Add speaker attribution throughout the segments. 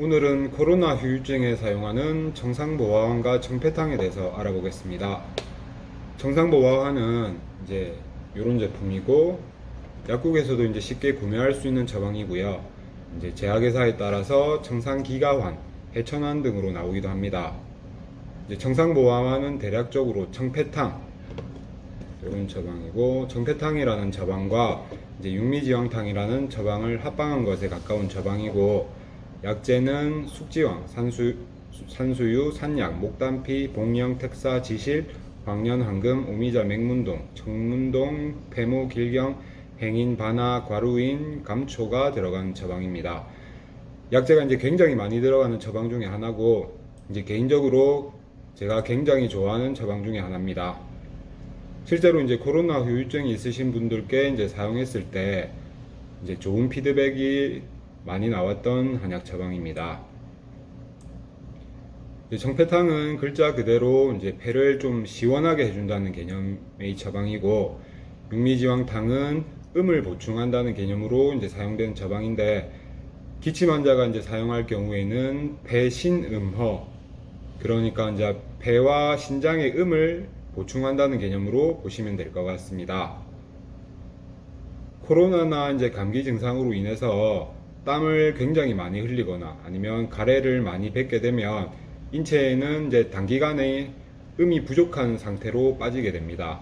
Speaker 1: 오늘은 코로나 후유증에 사용하는 정상보화환과 청패탕에 대해서 알아보겠습니다. 정상보화환은 이제 이런 제품이고 약국에서도 이제 쉽게 구매할 수 있는 처방이고요. 이제 제약회사에 따라서 청산기가환, 해천환 등으로 나오기도 합니다. 이제 청상보화환은 대략적으로 청패탕 이런 처방이고 청패탕이라는 처방과 이제 육미지왕탕이라는 처방을 합방한 것에 가까운 처방이고 약재는 숙지왕, 산수, 산수유, 산약, 목단피, 복령, 택사, 지실, 광년, 황금, 오미자, 맹문동, 청문동, 폐모, 길경, 행인, 바나, 과루인, 감초가 들어간 처방입니다. 약재가 이제 굉장히 많이 들어가는 처방 중에 하나고 이제 개인적으로 제가 굉장히 좋아하는 처방 중에 하나입니다. 실제로 이제 코로나 후유증이 있으신 분들께 이제 사용했을 때 이제 좋은 피드백이 많이 나왔던 한약 처방입니다. 이제 정패탕은 글자 그대로 이제 폐를 좀 시원하게 해준다는 개념의 처방이고 육미지왕탕은 음을 보충한다는 개념으로 이제 사용되는 처방인데 기침 환자가 이제 사용할 경우에는 폐신음허 그러니까 이제 폐와 신장의 음을 보충한다는 개념으로 보시면 될 것 같습니다. 코로나나 이제 감기 증상으로 인해서 땀을 굉장히 많이 흘리거나 아니면 가래를 많이 뱉게 되면 인체에는 이제 단기간에 음이 부족한 상태로 빠지게 됩니다.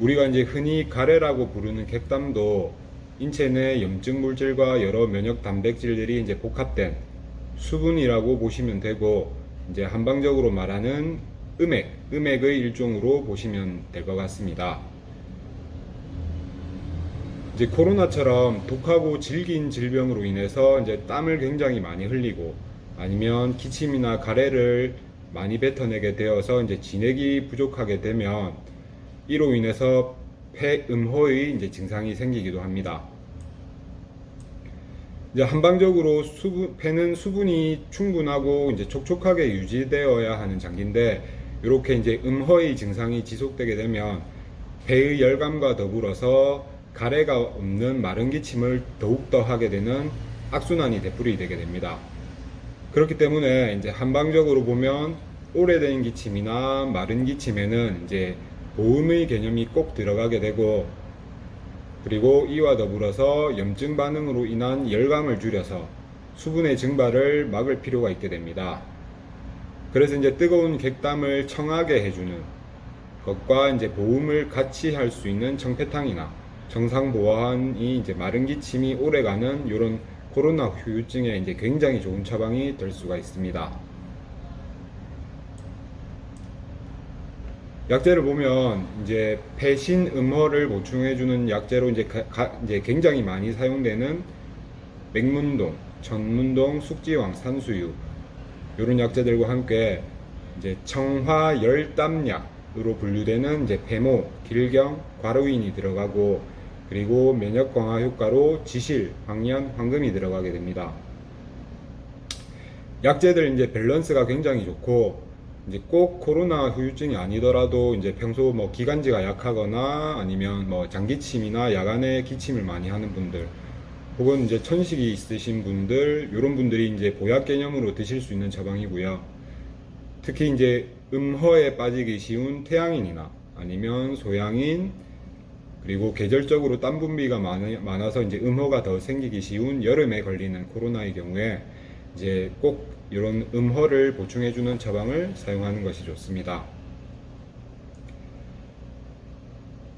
Speaker 1: 우리가 이제 흔히 가래라고 부르는 객담도 인체 내 염증 물질과 여러 면역 단백질들이 이제 복합된 수분이라고 보시면 되고 이제 한방적으로 말하는 음액, 음액의 일종으로 보시면 될 것 같습니다. 이제 코로나처럼 독하고 질긴 질병으로 인해서 이제 땀을 굉장히 많이 흘리고 아니면 기침이나 가래를 많이 뱉어내게 되어서 이제 진액이 부족하게 되면 이로 인해서 폐음호의 이제 증상이 생기기도 합니다. 이제 한방적으로 수분, 폐는 수분이 충분하고 이제 촉촉하게 유지되어야 하는 장기인데 이렇게 이제 음허의 증상이 지속되게 되면 폐의 열감과 더불어서 가래가 없는 마른 기침을 더욱더 하게 되는 악순환이 되풀이 되게 됩니다. 그렇기 때문에 이제 한방적으로 보면 오래된 기침이나 마른 기침에는 이제 보음의 개념이 꼭 들어가게 되고 그리고 이와 더불어서 염증 반응으로 인한 열감을 줄여서 수분의 증발을 막을 필요가 있게 됩니다. 그래서 이제 뜨거운 객담을 청하게 해주는 것과 이제 보음을 같이 할 수 있는 청패탕이나 정상 보완이 이제 마른 기침이 오래가는 이런 코로나 후유증에 이제 굉장히 좋은 처방이 될 수가 있습니다. 약재를 보면 이제 폐신 음허를 보충해주는 약재로 이제, 가- 가- 이제 굉장히 많이 사용되는 맹문동, 전문동, 숙지왕, 산수유 이런 약재들과 함께 이제 청화 열담약 으로 분류되는 이제 배모, 길경, 과로인이 들어가고 그리고 면역 강화 효과로 지실, 황련, 황금이 들어가게 됩니다. 약재들 이제 밸런스가 굉장히 좋고 이제 꼭 코로나 후유증이 아니더라도 이제 평소 뭐 기관지가 약하거나 아니면 뭐 장기침이나 야간에 기침을 많이 하는 분들 혹은 이제 천식이 있으신 분들 이런 분들이 이제 보약 개념으로 드실 수 있는 처방이고요. 특히 이제 음허에 빠지기 쉬운 태양인이나 아니면 소양인 그리고 계절적으로 땀 분비가 많- 많아서 이제 음허가 더 생기기 쉬운 여름에 걸리는 코로나의 경우에 이제 꼭 이런 음허를 보충해주는 처방을 사용하는 것이 좋습니다.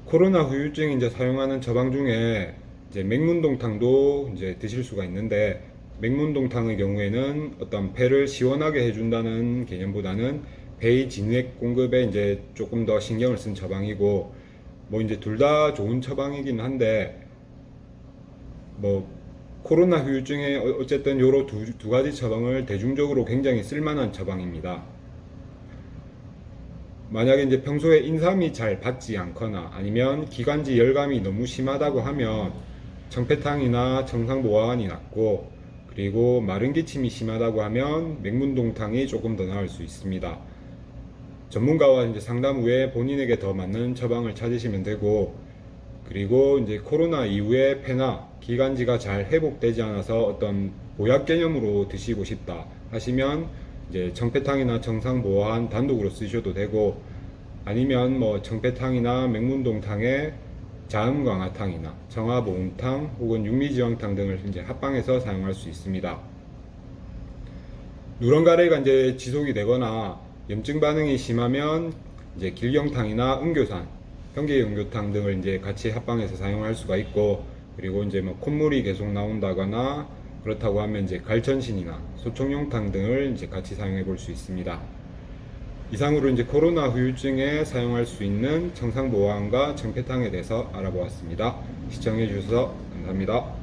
Speaker 1: 코로나 후유증 이제 사용하는 처방 중에 이제 맹문동탕도 이제 드실 수가 있는데 맹문동탕의 경우에는 어떤 폐를 시원하게 해준다는 개념보다는 폐의 진액 공급에 이제 조금 더 신경을 쓴 처방이고 뭐 이제 둘 다 좋은 처방이긴 한데 뭐 코로나 후유증에 어- 어쨌든 요로 두, 두 가지 처방을 대중적으로 굉장히 쓸만한 처방입니다. 만약에 이제 평소에 인삼이 잘 받지 않거나 아니면 기관지 열감이 너무 심하다고 하면 청패탕이나 청상보완이 낫고 그리고 마른 기침이 심하다고 하면 맹문동탕이 조금 더 나을 수 있습니다. 전문가와 이제 상담 후에 본인에게 더 맞는 처방을 찾으시면 되고 그리고 이제 코로나 이후에 폐나 기관지가 잘 회복되지 않아서 어떤 보약 개념으로 드시고 싶다 하시면 이제 청패탕이나 청상보안 단독으로 쓰셔도 되고 아니면 뭐 청패탕이나 맹문동탕에 자음강화탕이나 정화보음탕 혹은 육미지왕탕 등을 이제 합방해서 사용할 수 있습니다. 누런 가래가 이제 지속이 되거나 염증 반응이 심하면 이제 길경탕이나 음교산, 경계연교탕 등을 이제 같이 합방해서 사용할 수가 있고 그리고 이제 뭐 콧물이 계속 나온다거나 그렇다고 하면 이제 갈천신이나 소총용탕 등을 이제 같이 사용해 볼 수 있습니다. 이상으로 이제 코로나 후유증에 사용할 수 있는 청상보안과 청패탕에 대해서 알아보았습니다. 시청해 주셔서 감사합니다.